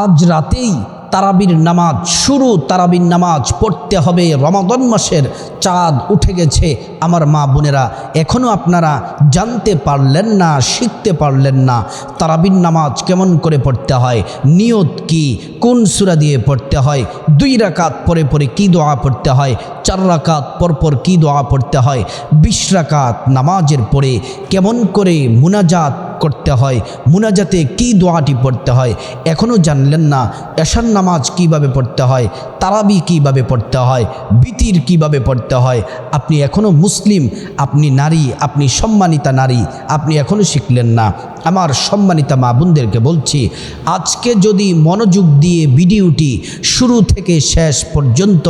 আজ রাতেই তারাবির নামাজ শুরু। তারাবির নামাজ পড়তে হবে। রমাদন মাসের চাঁদ উঠে গেছে। আমার মা বোনেরা এখনও আপনারা জানতে পারলেন না, শিখতে পারলেন না তারাবির নামাজ কেমন করে পড়তে হয়, নিয়ত কি, কোন সুরা দিয়ে পড়তে হয়, দুই রাকাত পরে পরে কী দোয়া পড়তে হয়, চার রাকাত পরপর কী দোয়া পড়তে হয়, বিশ রাকাত নামাজের পরে কেমন করে মুনাজাত করতে হয়। মুনাজাতে কি দোয়াটি পড়তে হয়? এখনও জানলেন না, এশার নামাজ কীভাবে পড়তে হয়, তারাবি কীভাবে পড়তে হয়, বিতির কীভাবে পড়তে হয়। আপনি এখনও মুসলিম, আপনি নারী, আপনি সম্মানিতা নারী, আপনি এখনও শিখলেন না। আমার সম্মানিতা মা বোনদেরকে বলছি, আজকে যদি মনোযোগ দিয়ে ভিডিওটি শুরু থেকে শেষ পর্যন্ত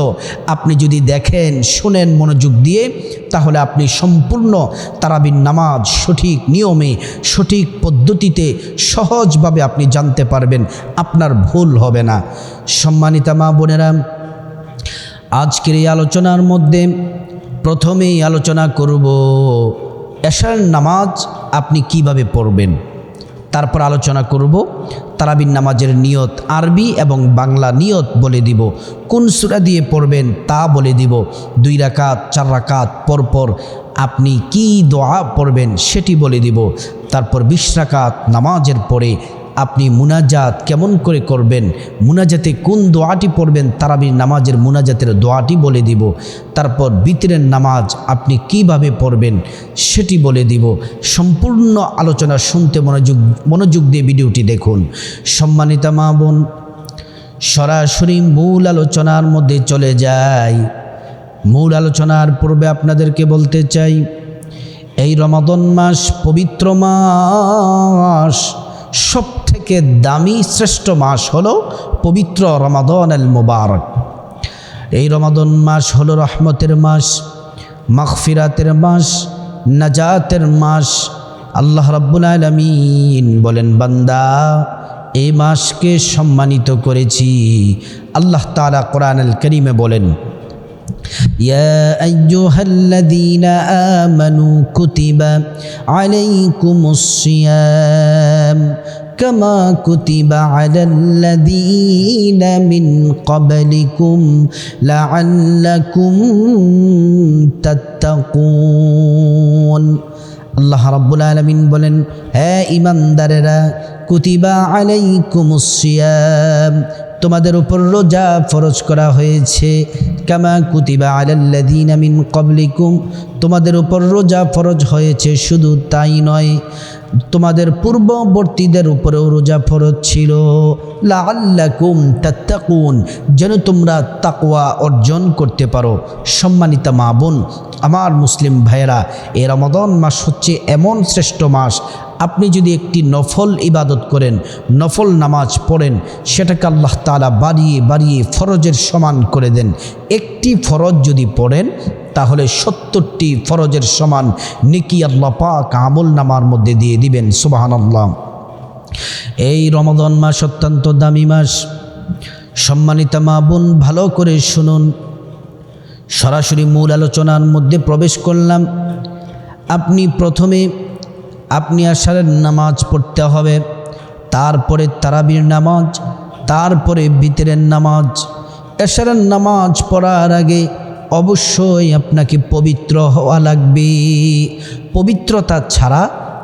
আপনি যদি দেখেন, শোনেন মনোযোগ দিয়ে, তাহলে আপনি সম্পূর্ণ তারাবির নামাজ সঠিক নিয়মে, সঠিক পদ্ধতিতে সহজভাবে আপনি জানতে পারবেন, আপনার ভুল হবে না। সম্মানিতা মা বোনেরা, আজকের এই আলোচনার মধ্যে প্রথমেই আলোচনা করব, এশার নামাজ আপনি কীভাবে পড়বেন? তারপর আলোচনা করব। তারাবিন নামাজের নিয়ত আরবি এবং বাংলা নিয়ত বলে দিব। কোন সুরা দিয়ে পড়বেন তা বলে দিব। দুই রাকাত, চার রাকাত, পরপর আপনি কি দোয়া পড়বেন সেটি বলে দিব। তারপর বিশ রাকাত নামাজের পরে আপনি মুনাজাত কেমন করে করবেন? মুনাজাতে কোন দোয়াটি পড়বেন? তারাবির নামাজের মুনাজাতের দোয়াটি বলে দিব। তারপর বিতরের নামাজ আপনি কীভাবে পড়বেন সেটি বলে দিব। সম্পূর্ণ আলোচনা শুনতে মনোযোগ মনোযোগ দিয়ে ভিডিওটি দেখুন। সম্মানিতা মা বোন, সরাসরি মূল আলোচনার মধ্যে চলে যাই। মূল আলোচনার পূর্বে আপনাদেরকে বলতে চাই, এই রমাদন মাস পবিত্র মাস, সব থেকে দামি শ্রেষ্ঠ মাস হলো পবিত্র রমাদন আল মুবারক এই রমাদন মাস হলো রহমতের মাস মাগফিরাতের মাস নাজাতের মাস আল্লাহ রাব্বুল আলমিন বলেন বান্দা এই মাসকে সম্মানিত করেছি আল্লাহ তালা কোরআন আল করিমে বলেন يا أيها الذين آمنوا كتب عليكم الصيام كما كتب على الذين من قبلكم لعلكم تتقون আল্লাহ রাব্বুল আলমিন বলেন হ্যাঁ ইমানদারেরা কুতিবা আলাইকুমুসিয়াম তোমাদের উপর রোজা ফরজ করা হয়েছে কামা কুতিবা আলাল্লাদিন মিন কবলিকুম তোমাদের উপর রোজা ফরজ হয়েছে শুধু তাই নয় তোমাদের পূর্ববর্তীদের উপরেও রোজা ফরজ ছিল। লাল্লাকুম তাত্তাকুন, যেন তোমরা তাকওয়া অর্জন করতে পারো। সম্মানিতা মা বোন আমার মুসলিম ভাইয়েরা এ রমাদন মাস হচ্ছে এমন শ্রেষ্ঠ মাস। আপনি যদি একটি নফল ইবাদত করেন, নফল নামাজ পড়েন, সেটাকে আল্লাহ তালা বাড়িয়ে বাড়িয়ে ফরজের সমান করে দেন। একটি ফরজ যদি পড়েন, তাহলে সত্তরটি ফরজের সমান নিকি আল্লাহ পাক আমল নামার মধ্যে দিয়ে দিবেন সুবাহান আল্লাহ এই রমাদন মাস অত্যন্ত দামি মাস। সম্মানিতা মা বোন, ভালো করে শুনুন। সরাসরি মূল আলোচনার মধ্যে প্রবেশ করলাম। আপনি প্রথমে আপনি আশারের নামাজ পড়তে হবে, তারপরে তারাবির নামাজ, তারপরে বিতরের নামাজ। এশারের নামাজ পড়ার আগে অবশ্যই আপনাকে পবিত্র হওয়া লাগবে। পবিত্রতা ছাড়া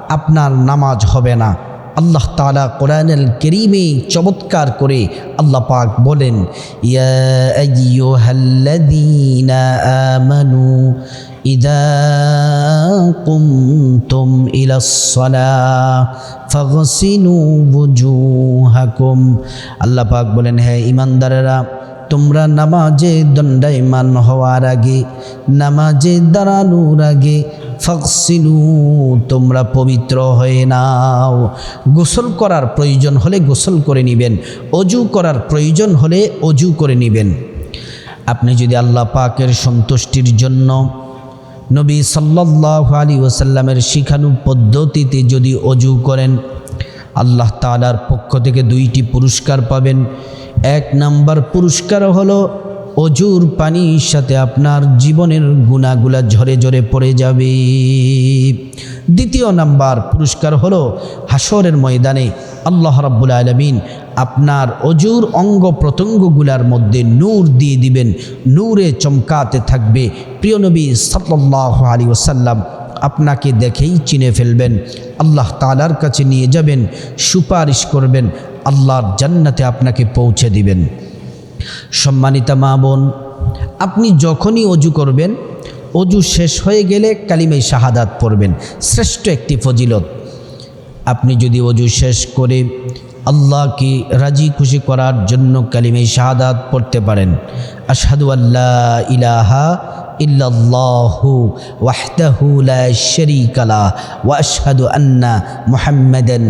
আপনার নামাজ হবে না। আল্লাহ তালা কোরআনুল করিমে চমৎকার করে আল্লাহ পাক বলেন আমানু ফাগসিলু বুজুহাকুম। আল্লাহ পাক বলেন হ্যাঁ ইমানদারেরা তোমরা নামাজে দণ্ডায়মান হওয়ার আগে, নামাজে দাঁড়ানোর আগে ফকসিলু তোমরা পবিত্র হয়ে নাও। গোসল করার প্রয়োজন হলে গোসল করে নেবেন, অজু করার প্রয়োজন হলে অজু করে নেবেন। আপনি যদি আল্লাহ পাকের সন্তুষ্টির জন্য নবী সাল্লাহ আলী ওসাল্লামের শিখানু পদ্ধতিতে যদি অজু করেন, আল্লাহ তালার পক্ষ থেকে দুইটি পুরস্কার পাবেন। এক নাম্বার পুরস্কার হলো অজুর পানির সাথে আপনার জীবনের গুণাগুলা ঝরে ঝরে পড়ে যাবে। দ্বিতীয় নাম্বার পুরস্কার হলো হাসরের ময়দানে আল্লাহ রাব্বুল আলমিন আপনার অজুর অঙ্গ প্রত্যঙ্গগুলার মধ্যে নূর দিয়ে দিবেন, নূরে চমকাতে থাকবে। প্রিয় নবী সাল্লাহ আলী ওসাল্লাম আপনাকে দেখেই চিনে ফেলবেন, আল্লাহ তালার কাছে নিয়ে যাবেন, সুপারিশ করবেন, আল্লাহর জান্নাতে আপনাকে পৌঁছে দিবেন। সম্মানিতা মা বোন, আপনি যখনই অজু করবেন, অজু শেষ হয়ে গেলে কালিমাই শাহাদাত পড়বেন। শ্রেষ্ঠ একটি ফজিলত। আপনি যদি অজু শেষ করে আল্লাহকে রাজি খুশি করার জন্য কালিমে শাহাদাত পড়তে পারেন, আশহাদু আল্লাহ ইলাহা ইল্লাল্লাহু ওয়াহদাহু লা শারীকা লা ওয়া আশহাদু আন্না মুহাম্মাদান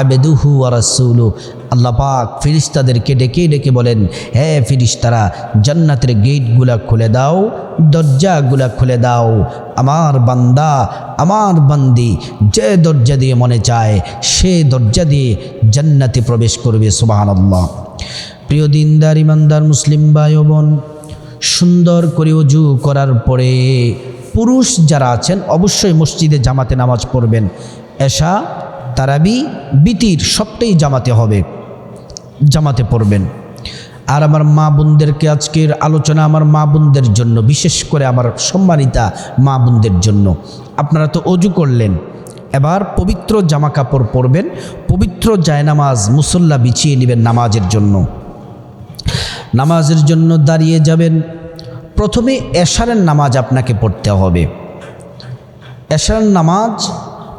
আবদুহু ওয়া আল্লাহ পাক ফিরিস্তাদেরকে ডেকে ডেকে বলেন, হে ফিরিস্তারা, জান্নাতের গেটগুলা খুলে দাও, দরজাগুলা খুলে দাও। আমার বান্দা, আমার বান্দি যে দরজা দিয়ে মনে চায়, সে দরজা দিয়ে জান্নাতে প্রবেশ করবে সুবাহান আল্লাহ প্রিয় দিনদার, ইমানদার মুসলিম ভাই বোন সুন্দর করে অজু করার পরে পুরুষ যারা আছেন, অবশ্যই মসজিদে জামাতে নামাজ পড়বেন। এশা তারাবি বিতির সবটাই জামাতে হবে। জামাতে পড়বেন। আর আমার মা বোনদেরকে আজকের আলোচনা আমার মা বোনদের জন্য, বিশেষ করে আমার সম্মানিতা মা বোনদের জন্য। আপনারা তো অজু করলেন। এবার পবিত্র জামা কাপড় পরবেন। পবিত্র জায়নামাজ মুসল্লা বিছিয়ে নেবেন নামাজের জন্য। নামাজের জন্য দাঁড়িয়ে যাবেন। প্রথমে এশারের নামাজ আপনাকে পড়তে হবে। এশারের নামাজ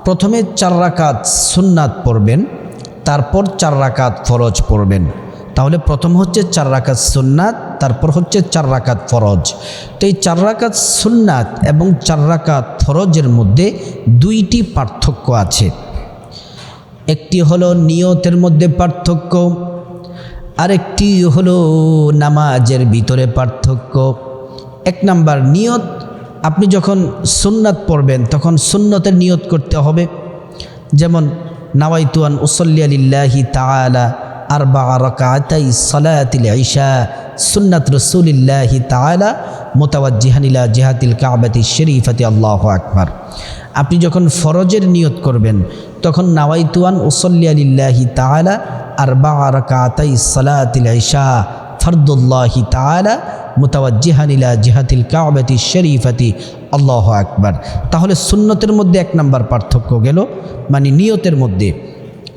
প্রথমে চার রাকাত সুন্নাত পড়বেন, তারপর চার রাকাত ফরজ পড়বেন। তাহলে প্রথম হচ্ছে চার রাকাত সুন্নাত, তারপর হচ্ছে চার রাকাত ফরজ। তো এই চার রাকাত সুন্নাত এবং চার রাকাত ফরজের মধ্যে দুইটি পার্থক্য আছে। একটি হলো নিয়তের মধ্যে পার্থক্য, আরেকটি হলো নামাজের ভিতরে পার্থক্য। এক নাম্বার, নিয়ত আপনি যখন সুন্নাত পড়বেন, তখন সুন্নতের নিয়ত করতে হবে। যেমন, নাওয়াইতুয়ান উসল্লি আলিল্লাহি তালা আর বা রকাতাই সলাতিল ঈশা, সুন্নাত রসুলিল্লাহি তালা মোতাবাজিহানিলা জিহাতিল কাবাতি শরীফাতি, আল্লাহ আকবার। আপনি যখন ফরজের নিয়ত করবেন, তখন নাওয়াইতুয়ান উসল্লি আলিল্লাহি তালা আর বা রকাতাই সলাতিল ঈশা ফরদুল্লাহি তালা মুতাওয়াজ্জিহানিলা জিহাতিল কাবাতি শরীফাতি। আল্লাহ আকবার। তাহলে সুন্নতের মধ্যে এক নাম্বার পার্থক্য গেল মানে নিয়তের মধ্যে।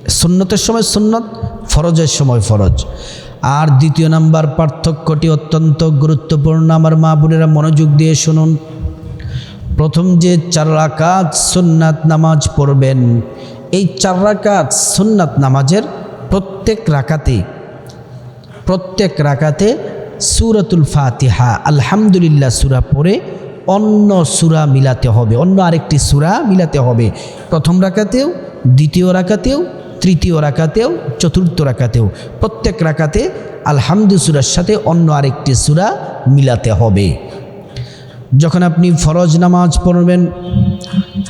সুন্নতের সময় সুন্নত, ফরজের সময় ফরজ। আর দ্বিতীয় নাম্বার পার্থক্যটি অত্যন্ত গুরুত্বপূর্ণ, আমার মা বোনেরা মনোযোগ দিয়ে শুনুন। প্রথম যে চার রাকাত সুন্নাত নামাজ পড়বেন, এই চার রাকাত সুন্নাত নামাজের প্রত্যেক রাকাতে প্রত্যেক রাকাতে সুরাতুল ফাতিহা, আলহামদুলিল্লাহ সুরা পড়ে অন্য সুরা মিলাতে হবে, অন্য আরেকটি সুরা মিলাতে হবে। প্রথম রাকাতেও, দ্বিতীয় রাকাতেও, তৃতীয় রাকাতেও, চতুর্থ রাকাতেও। প্রত্যেক রাকাতে আলহামদু সুরার সাথে অন্য আরেকটি সুরা মিলাতে হবে। যখন আপনি ফরজ নামাজ পড়বেন,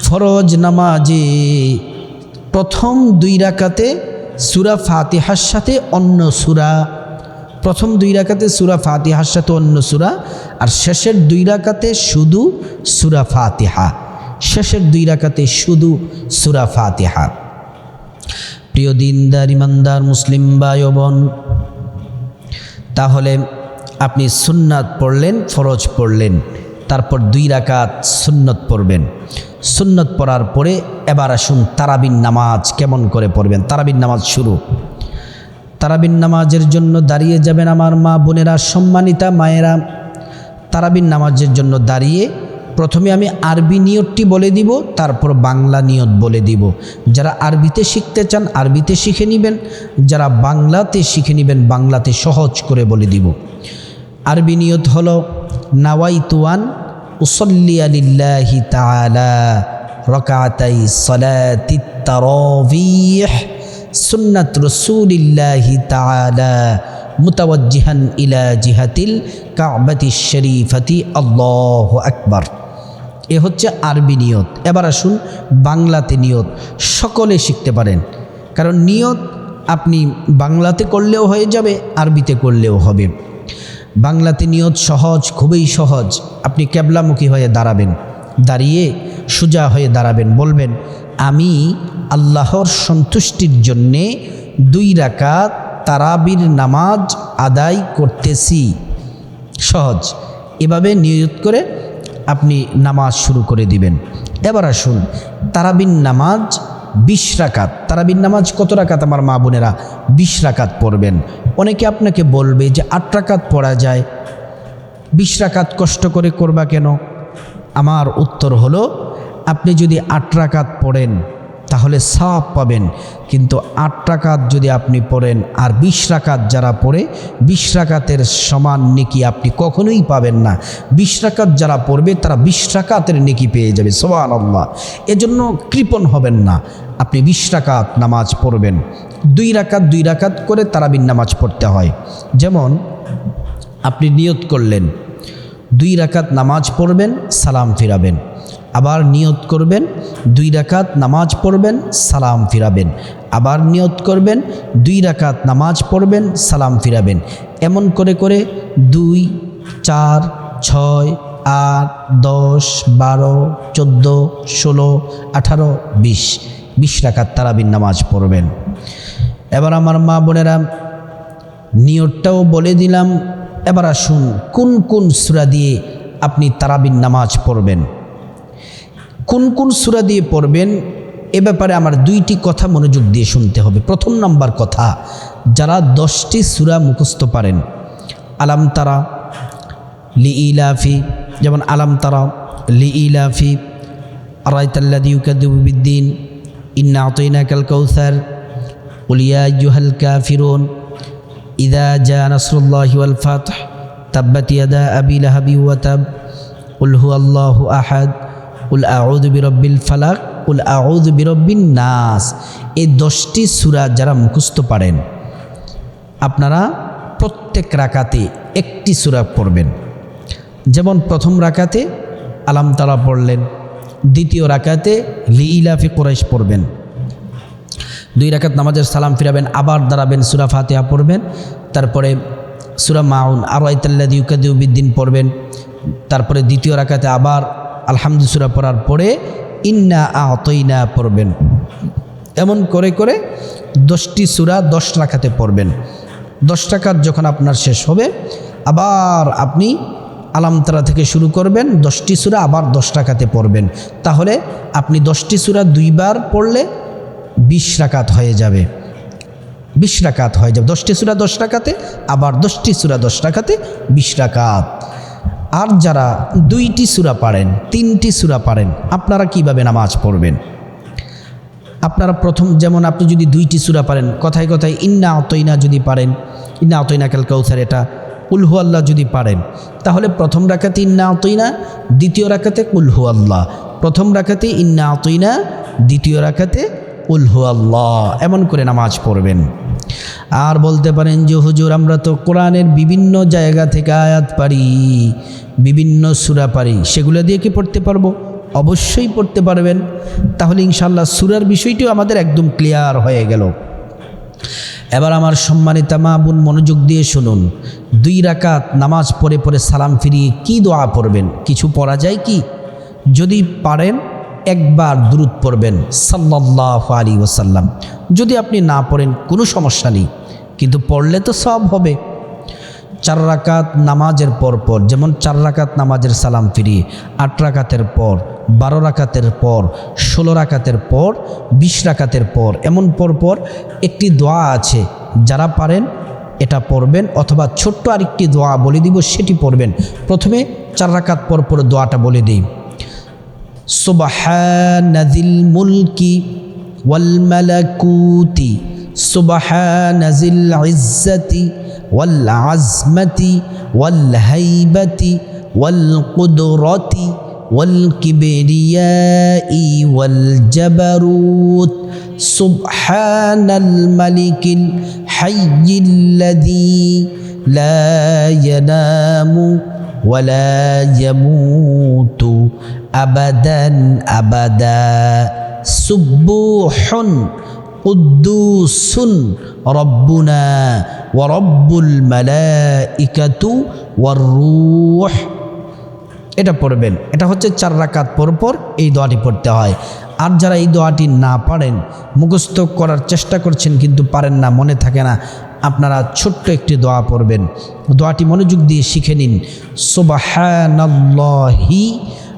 ফরজ নামাজে প্রথম দুই রাকাতে সুরা ফাতিহার সাথে অন্য সুরা প্রথম দুই রাকাতে সুরা ফাতিহার সাথে অন্য সুরা, আর শেষের দুই রাকাতে শুধু সুরা ফাতিহা। শেষের দুই রাকাতে শুধু সুরা ফাতিহা। প্রিয় দিনদার, ইমানদার, মুসলিম ভাই বোন, তাহলে আপনি সুন্নাত পড়লেন, ফরজ পড়লেন, তারপর দুই রাকাত সুন্নত পড়বেন। সুন্নত পড়ার পরে এবার আসুন তারাবিন নামাজ কেমন করে পড়বেন? তারাবিন নামাজ শুরু। তারাবিন নামাজের জন্য দাঁড়িয়ে যাবেন আমার মা বোনেরা, সম্মানিতা মায়েরা। তারাবিন নামাজের জন্য দাঁড়িয়ে প্রথমে আমি আরবি নিয়তটি বলে দিব, তারপর বাংলা নিয়ত বলে দিব। যারা আরবিতে শিখতে চান, আরবিতে শিখে নেবেন। যারা বাংলাতে শিখে নেবেন, বাংলাতে সহজ করে বলে দিব। আরবি নিয়ত হলো, নাওয়াইতুয়ান, উসল্লি আলিল্লাহি তাআলা, রকাতাই সলাতি তারাবিহ। সুন্নাত রসুলিল্লাহি তাআলা মুতাওয়াজ্জিহান ইলা জিহাতিল কাবাতি শরীফাতি। আল্লাহু আকবার। এ হচ্ছে আরবি নিয়ত। এবার আসুন বাংলাতে নিয়ত। সকলে শিখতে পারেন। কারণ নিয়ত আপনি বাংলাতে করলেও হয়ে যাবে, আরবিতে করলেও হবে। বাংলাতে নিয়ত সহজ, খুবই সহজ। আপনি ক্যাবলামুখী হয়ে দাঁড়াবেন। দাঁড়িয়ে সোজা হয়ে দাঁড়াবেন, বলবেন আমি আল্লাহর সন্তুষ্টির জন্যে দুই রাকাত তারাবির নামাজ আদায় করতেছি। সহজ। এভাবে নিয়ত করে আপনি নামাজ শুরু করে দিবেন। এবার আসুন তারাবিন নামাজ বিশ রাকাত। তারাবিন নামাজ কত রাকাত আমার মা বোনেরা? বিশ রাকাত পড়বেন। অনেকে আপনাকে বলবে যে আট রাকাত পড়া যায়। বিশ রাকাত কষ্ট করে করবা কেন? আমার উত্তর হলো আপনি যদি আট রাকাত পড়েন, তাহলে সাপ পাবেন। কিন্তু আট রাকাত যদি আপনি পড়েন আর বিশ রাকাত যারা পড়ে, বিশ রাকাতের সমান নেকি আপনি কখনোই পাবেন না। বিশ রাকাত যারা পড়বে, তারা বিশ রাকাতের নেকি পেয়ে যাবে সোহান আল্লাহ এজন্য কৃপণ হবেন না, আপনি বিশ রাকাত নামাজ পড়বেন। দুই রাকাত দুই রাকাত করে তারাবিন নামাজ পড়তে হয়। যেমন, আপনি নিয়ত করলেন, দুই রাকাত নামাজ পড়বেন, সালাম ফিরাবেন। আবার নিয়ত করবেন, দুই রাকাত নামাজ পড়বেন, সালাম ফিরাবেন। আবার নিয়ত করবেন, দুই রাকাত নামাজ পড়বেন, সালাম ফিরাবেন। এমন করে করে দুই, চার, ছয়, আট, দশ, বারো, চোদ্দ, ষোলো, আঠারো, বিশ বিশ রাকাত তারাবিন নামাজ পড়বেন। এবার আমার মা বোনেরা, নিয়তটাও বলে দিলাম। এবার আসুন, কোন কোন সুরা দিয়ে আপনি তারাবিন নামাজ পড়বেন? কোন কোন সুরা দিয়ে পড়বেন, এ ব্যাপারে আমার দুইটি কথা মনোযোগ দিয়ে শুনতে হবে। প্রথম নাম্বার কথা, যারা দশটি সুরা মুখস্থ পারেন, আলাম তারা, লি ইলাফি, যেমন আলাম তারা, লি ইলাফি আরাইতাল্লাদিউকাদুবিদ্দিন ইন্না আতইনা কাল কৌসার উলিয়া ইউহাল কাফিরুন ইদা জা নাসরুল্লাহি ওয়াল ফাতহ, তাব্বাত ইয়াদা আবি লাহাবি ওয়া তাব, উল আল্লাহু আহাদ উল আউদ বিরব্বিল ফালাক উল আউদ বিরব্বিন নাস। এই দশটি সুরা যারা মুখস্ত পারেন, আপনারা প্রত্যেক রাকাতে একটি সুরা পড়বেন। যেমন প্রথম রাকাতে আলামতারা পড়লেন, দ্বিতীয় রাকাতে লিলাফি কোরাইশ পড়বেন। দুই রাকাত নামাজের সালাম ফিরাবেন, আবার দাঁড়াবেন, সুরা ফাতেহা পড়বেন। তারপরে সুরা মাউন, আর ইতাল্লা দিউকাদিউবিদ্দিন পড়বেন। তারপরে দ্বিতীয় রাকাতে আবার আলহামদু সুরা পড়ার পরে ইন্না আতইনা পড়বেন। এমন করে করে দশটি সুরা দশ রাখাতে পড়বেন। দশ টাকার যখন আপনার শেষ হবে, আবার আপনি আলামতারা থেকে শুরু করবেন, দশটি সুরা আবার দশ টাকাতে পড়বেন। তাহলে আপনি দশটি সুরা দুইবার পড়লে বিশ রাকাত হয়ে যাবে। বিশ রাকাত হয়ে যাবে। দশটি সুরা দশ টাকাতে আবার দশটি সুরা দশ টাকাতে বিশ রাকাত। আর যারা দুইটি সুরা পারেন, তিনটি সুরা পারেন, আপনারা কীভাবে নামাজ পড়বেন? আপনারা প্রথম, যেমন আপনি যদি দুইটি সুরা পারেন, কথায় কথায় ইন্না অতইনা যদি পারেন, ইন্না অতইনা কাল কৌসার এটা কুলহু আল্লাহ যদি পারেন, তাহলে প্রথম রাখাতে ইন্না অতইনা দ্বিতীয় রাখাতে কুলহু আল্লাহ প্রথম রাখাতে ইন্না অতইনা দ্বিতীয় রাখাতে উলহু আল্লাহ এমন করে নামাজ পড়বেন। আর বলতে পারেন যে, হুজুর, আমরা তো কোরআনের বিভিন্ন জায়গা থেকে আয়াত পারি বিভিন্ন সুরা পারি সেগুলো দিয়ে কি পড়তে পারব? অবশ্যই পড়তে পারবেন। তাহলে ইনশাল্লাহ সুরার বিষয়টিও আমাদের একদম ক্লিয়ার হয়ে গেল। এবার আমার সম্মানিতা মা বোন মনোযোগ দিয়ে শুনুন। দুই রাকাত নামাজ পড়ে পড়ে সালাম ফিরিয়ে কি দোয়া পড়বেন? কিছু পড়া যায় কি? যদি পারেন একবার দূরত পড়বেন সাল্লাহ আলী ওসাল্লাম যদি আপনি না পড়েন, কোনো সমস্যা নেই, কিন্তু পড়লে তো সব হবে। চার রাকাত নামাজের পর পর, যেমন চার রাকাত নামাজের সালাম ফিরিয়ে, আট রাকাতের পর, বারো রাকাতের পর, ষোলো রাকাতের পর, বিশ রাকাতের পর, এমন পর পর একটি দোয়া আছে, যারা পারেন এটা পড়বেন, অথবা ছোট্ট আরেকটি দোয়া বলে দিব, সেটি পড়বেন। প্রথমে চার রাকাত পর পর দোয়াটা বলে দিই। سبحان ذي الملك والملكوت سبحان ذي العزة والعزمة والهيبة والقدرة والكبرياء والجبروت. سبحان الملك الحي الذي لا ينام ولا يموت. আবাদান আবাদা। সুব্বুহন কুদ্দুসুন রব্বুনা ওয়ারব্বুল মালাইকাতু ওয়াররুহ এটা পড়বেন। এটা হচ্ছে চার রাকাত পরপর এই দোয়াটি পড়তে হয়। আর যারা এই দোয়াটি না পারেন, মুখস্থ করার চেষ্টা করছেন কিন্তু পারেন না, মনে থাকে না, আপনারা ছোট্ট একটি দোয়া পড়বেন। দোয়াটি মনোযোগ দিয়ে শিখে নিন। সোবাহানাল্লাহি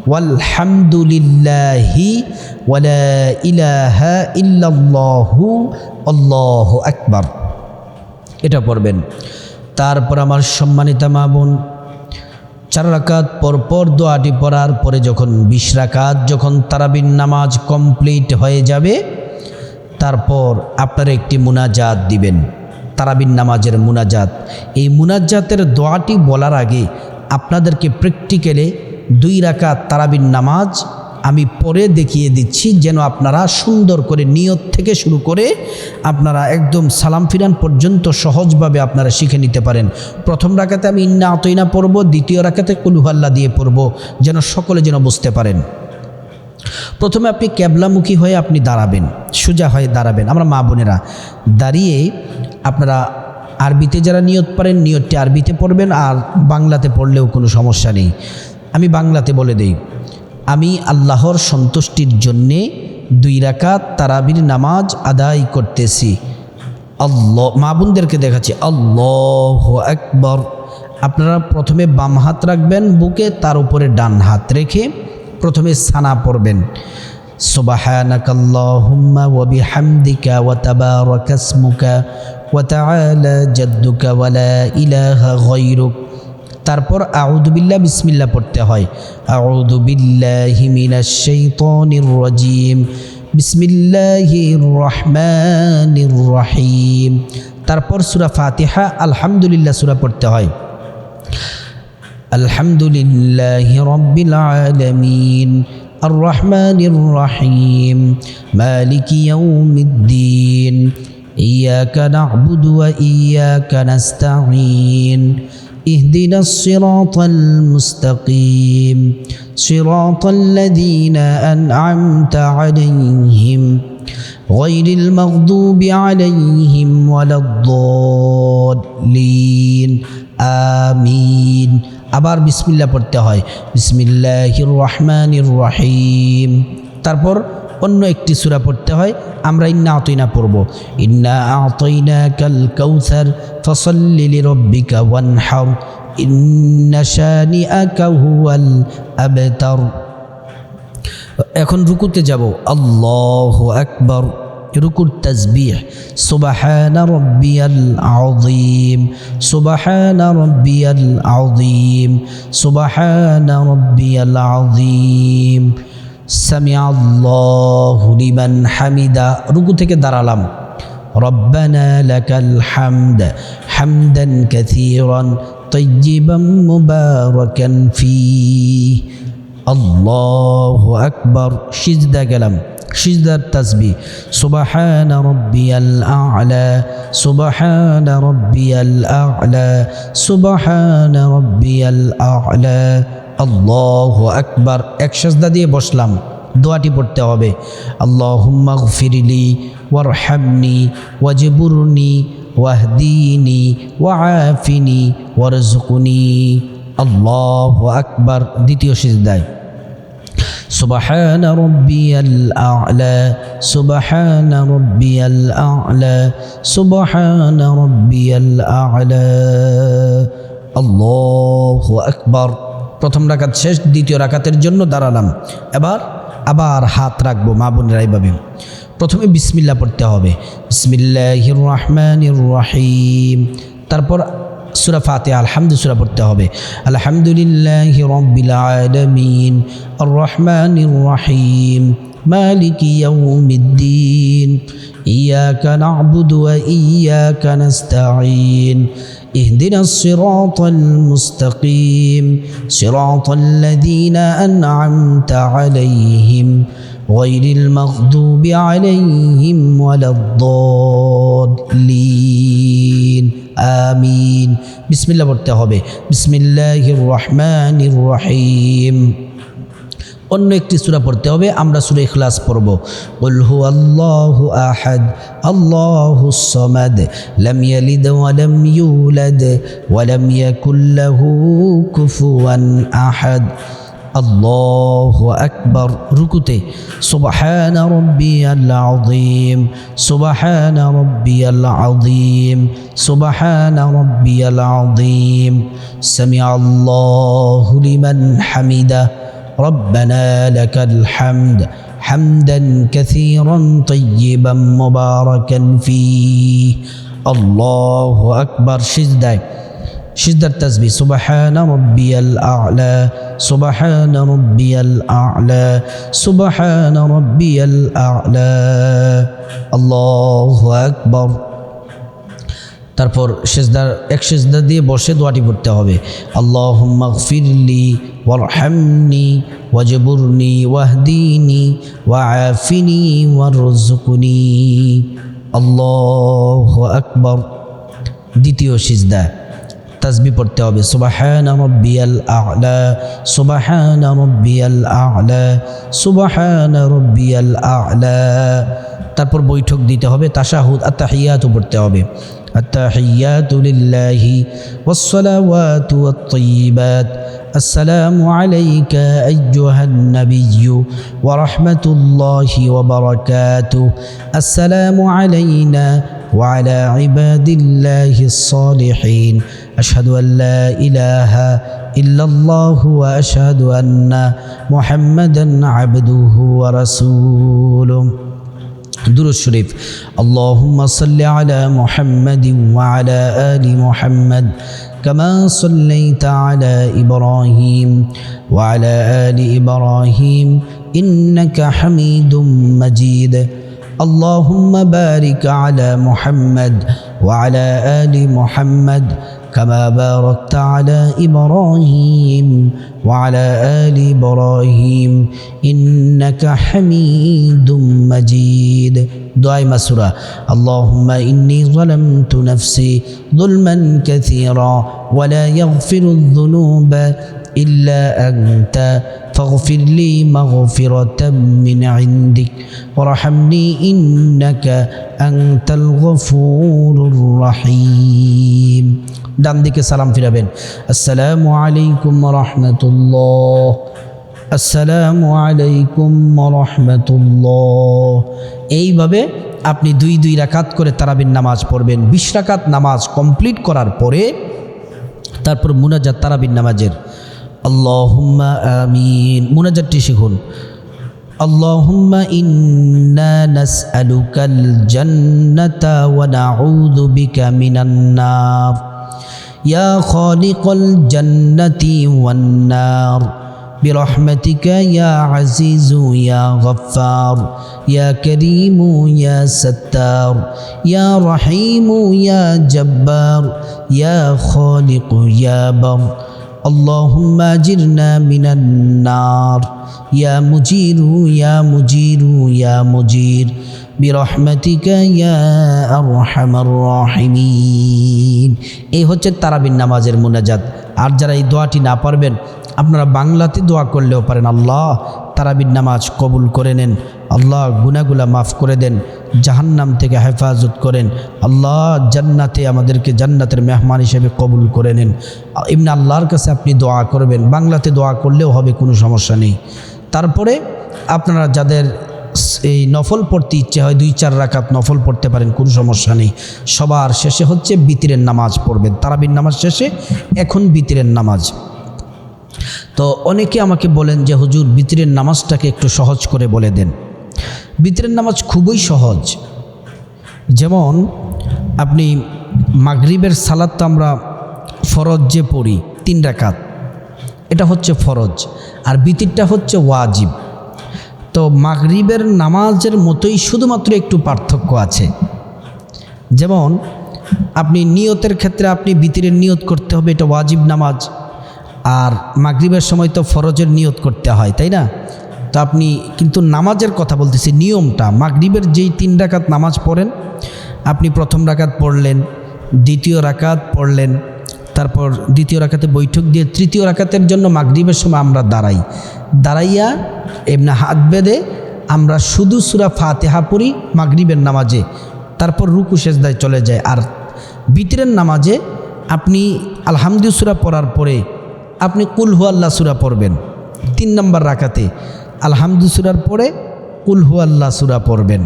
ওয়ালহামদুলিল্লাহি ওয়ালা ইলাহা ইল্লাল্লাহু আল্লাহু আকবার। এটা পড়বেন। তারপর আমার সম্মানিতা মা বোন, চার রাকাত পর পর দোয়াটি পড়ার পরে যখন বিশ রাকাত যখন তারাবিন নামাজ কমপ্লিট হয়ে যাবে, তারপর আপনারা একটি মুনাজাত দিবেন। তারাবিন নামাজের মুনাজাত। এই মুনাজাতের দোয়াটি বলার আগে আপনাদেরকে প্র্যাকটিক্যালে দুই রাকাত তারাবিন নামাজ আমি পরে দেখিয়ে দিচ্ছি যেন আপনারা সুন্দর করে নিয়ত থেকে শুরু করে আপনারা একদম সালাম ফিরান পর্যন্ত সহজভাবে আপনারা শিখে নিতে পারেন। প্রথম রাখাতে আমি ইন্না আতইনা পড়ব, দ্বিতীয় রাখাতে কুলুহাল্লা দিয়ে পড়ব, যেন সকলে যেন বুঝতে পারেন। প্রথমে আপনি ক্যাবলামুখী হয়ে আপনি দাঁড়াবেন, সোজা হয়ে দাঁড়াবেন। আমরা মা বোনেরা দাঁড়িয়ে আপনারা আরবিতে যারা নিয়ত পারেন, নিয়তটি আরবিতে পড়বেন, আর বাংলাতে পড়লেও কোনো সমস্যা নেই। আমি বাংলাতে বলে দেই আমি আল্লাহর সন্তুষ্টির জন্যে দুই রাকাত তারাবির নামাজ আদায় করতেছি আল্লাহ মা বোনদেরকে দেখাচ্ছি আল্লাহ একবার আপনারা প্রথমে বাম হাত রাখবেন বুকে তার উপরে ডান হাত রেখে প্রথমে সানা পড়বেন سبحانك اللهم وبحمدك وتبارك اسمك وتعالى جدك ولا إله غيرك তারপর আউদুবিল্লা বিসমিল্লা পড়তে হয়। আউদুবিল্লাহিমিনাশাইতানির বিসমিল্লাহির রহমানির রহিম। তারপর সুরা ফাতিহা, আলহামদুলিল্লাহ সুরা পড়তে হয়। আলহামদুলিল্লাহ রব্বিল আলামিন। আর রহমানির রহিম। মালিক ইয়াউমিদ্দিন। ইয়াকা না'বুদু ওয়া ইয়াকা اهدنا الصراط المستقيم صراط الذين أنعمت عليهم غير المغضوب عليهم ولا الضالين آمين আবার বিসমিল্লা পড়তে হয় বিসমিল্লাহির রহমানির রহিম তারপর অন্য একটি সূরা পড়তে হয়, আমরা ইন্না আতইনা পড়ব। ইন্না আতইনা কাল কাউসার ফসল্লি লিরাব্বিকা ওয়ানহার, ইন্না শানিআকা হুয়াল আবতার। এখন রুকুতে যাব। আল্লাহু আকবার, রুকুর তসবিহ। সুবাহান রব্বিয়াল আযীম, সুবাহান রব্বিয়াল আযীম, সুবাহান রব্বিয়াল আযীম। সামিয়াল্লাহলিমান হামিদা। রুকু থেকে দাঁড়ালাম। রব্বানা লাকাল হামদ হামদান কাসীরান তাইয়িবাম মুবারাকান ফি। আল্লাহু আকবার। সিজদা গেলাম। সিজদার তাসবি, সুবাহান রব্বিয়াল আ'লা, সুবাহান রব্বিয়াল আ'লা, সুবাহান রব্বিয়াল আ'লা। আল্লাহু আকবার। এক সাজদা দিয়ে বসলাম। দোয়াটি পড়তে হবে। আল্লাহুম্মা গফিরলি, ওয়ারহামনি, ওয়াজবুরনি, ওয়াহদিনি, ওয়াআফিনি ওয়ারজুকনি আল্লাহু আকবার। দ্বিতীয় সিজদায়। سبحان ربي الأعلى سبحان ربي الأعلى سبحان ربي الأعلى الله أكبر প্রথম রাকাত শেষ দ্বিতীয় রাকাতের জন্য দাঁড়ালাম এবার আবার হাত রাখবো মা বোনেরা এইভাবে প্রথমে বিসমিল্লা পড়তে হবে বিসমিল্লাহির রহমানির রহিম তারপর সুরা ফাতে আলহামদু সুরা পড়তে হবে আলহামদুলিল্লাহ রব্বিল আলামিন আর রহমানির রহিম مالك يوم الدين إياك نعبد وإياك نستعين اهدنا الصراط المستقيم صراط الذين أنعمت عليهم غير المغضوب عليهم ولا الضالين আমিন। বিসমিল্লা পড়তে হবে। বিসমিল্লাহির রহমানির রহিম অন্য একটি সূরা পড়তে হবে, আমরা সূরা ইখলাস পড়ব। হু আল্লাহু আল্লাহুস সামাদ, লাম ইয়ালিদ ওয়া লাম ইউলাদ, ওয়া লাম ইয়াকুল লাহু কুফুয়ান আহাদ। আল্লাহ আকবর রুকুতে সুবাহান রব্বিয়াল আযীম সুবাহান রব্বিয়াল আযীম সুবাহান রব্বিয়াল আযীম সামিআ আল্লাহু লিমান হামিদা ربنا لك الحمد حمدا كثيرا طيبا مباركا فيه الله أكبر شزدك সিজদার তাসবি সুবাহান রব্বিয়াল আলা, সুবাহান রব্বিয়াল আলা, সুবাহান রব্বিয়াল আলা। আল্লাহু আকবার। তারপর সেজদার, এক সেজদা দিয়ে বসে দোয়াটি পড়তে হবে। আল্লাহ ফিরলি ওয়ারহামনি, ওয়াজবুরনি, ওয়াহদিনি ওয়াফিনি ওয়ারজুকুনি আল্লাহ আকবর। দ্বিতীয় সিজদা। তাসবি পড়তে হবে সুবাহান রব্বিয়াল আ'লা সুবাহান রব্বিয়াল আ'লা সুবাহান রব্বিয়াল আ'লা তারপর বৈঠক দিতে হবে তাশাহুদ আত্তাহিয়াতও পড়তে হবে التحيات لله والصلوات والطيبات السلام عليك أيها النبي ورحمة الله وبركاته السلام علينا وعلى عباد الله الصالحين أشهد أن لا إله إلا الله وأشهد أن محمدا عبده ورسوله. درود شريف. اللهم صل على محمد وعلى آل محمد كما صليت على إبراهيم وعلى آل إبراهيم إنك حميد مجيد. اللهم بارك على محمد وعلى آل محمد كما باركت على إبراهيم وعلى آل إبراهيم إنك حميد مجيد. دعاء مسورة. اللهم إني ظلمت نفسي ظلما كثيرا ولا يغفر الذنوب إلا أنت. فاغفر لي مغفرة من عندك وارحمني إنك أنت الغفور الرحيم ডান দিকে সালাম ফিরাবেন আসসালামু আলাইকুম রহমতুল্লাহ আসসালামু আলাইকুম রহমতুল্লাহ এইভাবে আপনি দুই দুই রাকাত করে তারাবিন নামাজ পড়বেন বিশ রাকাত নামাজ কমপ্লিট করার পরে তারপর মুনাজাত তারাবিন নামাজের আল্লাহুম্মা আমিন মুনাজাতটি শিখুন اللهم إنا نسألك الجنة ونعوذ بك من النار يا خالق الجنة والنار برحمتك يا عزيز يا غفار يا كريم يا ستار يا رحيم يا جبار يا خالق يا بر اللهم اجرنا من النار يا مجير يا مجير يا مجير برحمتك يا أرحم الراحمين এই হচ্ছে তারাবিন নামাজের মুনাজাত আর যারা এই দোয়াটি না পারবেন আপনারা বাংলাতে দোয়া করলেও পারেন আল্লাহ তারাবিন নামাজ কবুল করে নেন। আল্লাহ গুনাগুলা মাফ করে দেন। জাহান্নাম থেকে হেফাজত করেন। আল্লাহ জান্নাতে আমাদেরকে জান্নাতের মেহমান হিসেবে কবুল করে নেন। এমনি আল্লাহর কাছে আপনি দোয়া করবেন। বাংলাতে দোয়া করলেও হবে, কোনো সমস্যা নেই। তারপরে আপনারা যাদের এই নফল পড়তে ইচ্ছে হয়, দুই চার রাকাত নফল পড়তে পারেন, কোনো সমস্যা নেই। সবার শেষে হচ্ছে বিতিরের নামাজ পড়বেন। তারাবির নামাজ শেষে এখন বিতিরের নামাজ। তো অনেকে আমাকে বলেন যে, হুজুর, বিতিরের নামাজটাকে একটু সহজ করে বলে দেন। বিতিরের নামাজ খুবই সহজ। যেমন, আপনি মাগরিবের সালাদ তো আমরা ফরজ যে পড়ি তিন রাকাত। এটা হচ্ছে ফরজ। আর বিতিরটা হচ্ছে ওয়াজিব। তো মাগরিবের নামাজের মতোই শুধুমাত্র একটু পার্থক্য আছে। যেমন, আপনি নিয়তের ক্ষেত্রে আপনি বিতিরের নিয়ত করতে হবে, এটা ওয়াজিব নামাজ। আর মাগরিবের সময় তো ফরজের নিয়ত করতে হয়, তাই না? তো আপনি কিন্তু নামাজের কথা বলতেছি, নিয়মটা। মাগরিবের যেই তিন রাকাত নামাজ পড়েন, আপনি প্রথম রাকাত পড়লেন, দ্বিতীয় রাকাত পড়লেন, তারপর দ্বিতীয় রাকাতে বৈঠক দিয়ে তৃতীয় রাকাতের জন্য মাগরিবের সময় আমরা দাঁড়াই। দাঁড়াইয়া এমনি হাত বেঁধে আমরা শুধু সুরা ফাতেহা পড়ি মাগরিবের নামাজে, তারপর রুকু সেজদায় চলে যায়। আর বিতিরের নামাজে আপনি আলহামদু সুরা পড়ার পরে আপনি কুলহু আল্লাহ সুরা পড়বেন। তিন নম্বর রাখাতে আলহামদু সুরার পরে কুলহু আল্লাহ সুরা পড়বেন।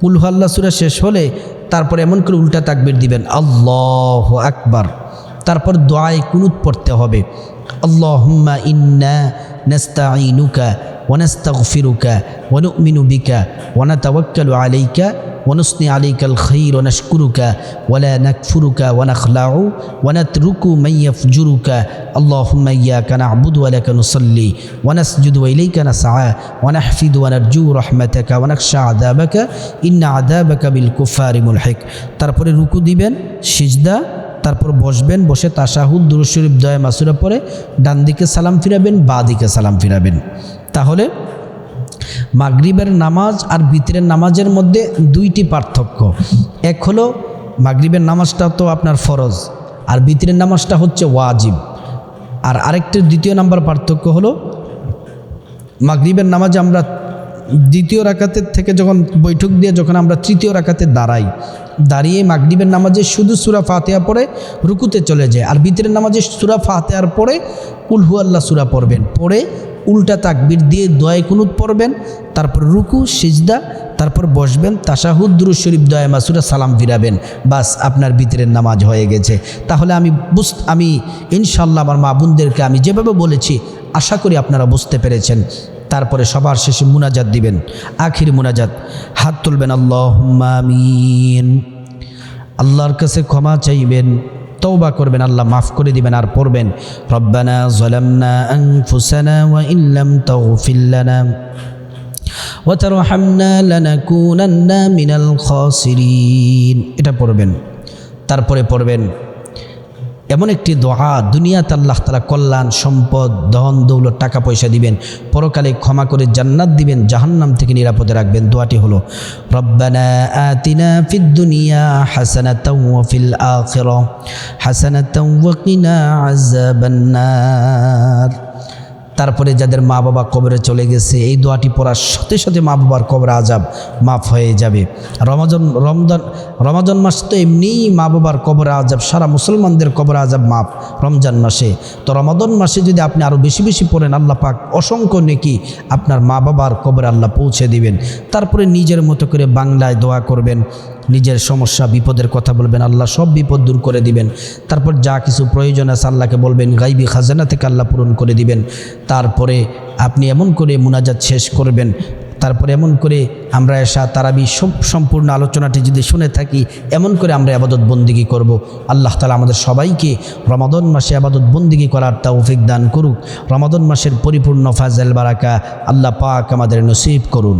কুলহু আল্লাহ সুরা শেষ হলে তারপর এমন করে উল্টা তাকবির দিবেন, আল্লাহ আকবার। তারপর দোয়ায় কুনুত পড়তে হবে আল্লাহ ইন্না নাস্তাঈনুকা ওয়ানাস্তাগফিরুকা ওয়ানুমিনু বিকা ওয়ানাতাওয়াক্কালু আলাইকা ونثني عليك الخير ونشكرك ولا نكفرك ونخلع ونترك من يفجرك اللهم إياك نعبد ولك نصلي ونسجد وإليك نسعى ونحفظ ونرجو رحمتك ونخشى عذابك إن عذابك بالكفار ملحق তারপরে রুকু দিবেন সিজদা তারপর বসবেন বসে তাশাহুদ দুরুশরীফ দয়া মাসুরা পরে ডান দিকে সালাম ফিরাবেন বা দিকে সালাম ফিরাবেন তাহলে মাগরিবের নামাজ আর বিতরের নামাজের মধ্যে দুইটি পার্থক্য। এক হলো, মাগরিবের নামাজটা তো আপনার ফরজ, আর বিতরের নামাজটা হচ্ছে ওয়াজিব। আর আরেকটি দ্বিতীয় নাম্বার পার্থক্য হলো, মাগরিবের নামাজে আমরা দ্বিতীয় রাকাতের থেকে যখন বৈঠক দিয়ে যখন আমরা তৃতীয় রাকাতে দাঁড়াই, দাঁড়িয়ে মাগরিবের নামাজে শুধু সুরা ফাতেহা পড়ে রুকুতে চলে যায়, আর বিতরের নামাজে সুরা ফাতেহার পরে উলহু আল্লাহ সুরা পড়বেন। পড়ে উল্টা তাকবির দিয়ে দয় কুনুত পড়বেন, তারপর রুকু, সিজদা, তারপর বসবেন, তাশাহুদ দুরু শরীফ দয়া মাসুরা সালাম ফিরাবেন, বাস আপনার ভিতরের নামাজ হয়ে গেছে। তাহলে আমি বুঝ আমি ইনশাল্লাহ আমার মা বোনদেরকে আমি যেভাবে বলেছি, আশা করি আপনারা বুঝতে পেরেছেন। তারপরে সবার শেষে মুনাজাত দিবেন, আখির মুনাজাত। হাত তুলবেন আল্লাহ আল্লাহর কাছে ক্ষমা চাইবেন। তওবা করবেন, আল্লাহ মাফ করে দিবেন আর পড়বেন। রব্বানা জলামনা আনফুসানা ওয়া ইল্লাম তাগফির লানা ওয়া তারহামনা লানাকুনান্না মিনাল খাসিরিন। এটা পড়বেন, তারপরে পড়বেন এমন একটি দোয়া, দুনিয়াতে আল্লাহ তালা কল্যাণ, সম্পদ, ধন, দৌলত, টাকা, পয়সা দিবেন, পরকালে ক্ষমা করে জান্নাত দিবেন, জাহান্নাম থেকে নিরাপদে রাখবেন। দোয়াটি হলো, রব্বানা আতিনা দুনিয়া কিনা আযাবান্নার তারপরে যাদের মা বাবা কবরে চলে গেছে, এই দোয়াটি পড়ার সাথে সাথে মা বাবার কবরে আজাব মাফ হয়ে যাবে। রমাজন রমজান রমাজন মাস তো এমনিই মা বাবার কবরে আজাব সারা মুসলমানদের কবরে আজাব মাফ রমজান মাসে। তো রমাদন মাসে যদি আপনি আরও বেশি বেশি পড়েন, আল্লাহ পাক অসংখ্য নেকি আপনার মা বাবার কবরে আল্লাহ পৌঁছে দিবেন। তারপরে নিজের মতো করে বাংলায় দোয়া করবেন। নিজের সমস্যা, বিপদের কথা বলবেন, আল্লাহ সব বিপদ দূর করে দিবেন। তারপর যা কিছু প্রয়োজন আছে আল্লাহকে বলবেন, গাইবি খাজানা থেকে আল্লাহ পূরণ করে দিবেন। তারপরে আপনি এমন করে মুনাজাত শেষ করবেন। তারপরে এমন করে আমরা এসা, তারাবি সব সম্পূর্ণ আলোচনাটি যদি শুনে থাকি, এমন করে আমরা আবাদত বন্দিগি করব। আল্লাহ তালা আমাদের সবাইকে রমাদন মাসে আবাদত বন্দিগি করার তৌফিক দান করুক। রমাদন মাসের পরিপূর্ণ ফাজল বারাকা আল্লাহ পাক আমাদের নসিব করুন।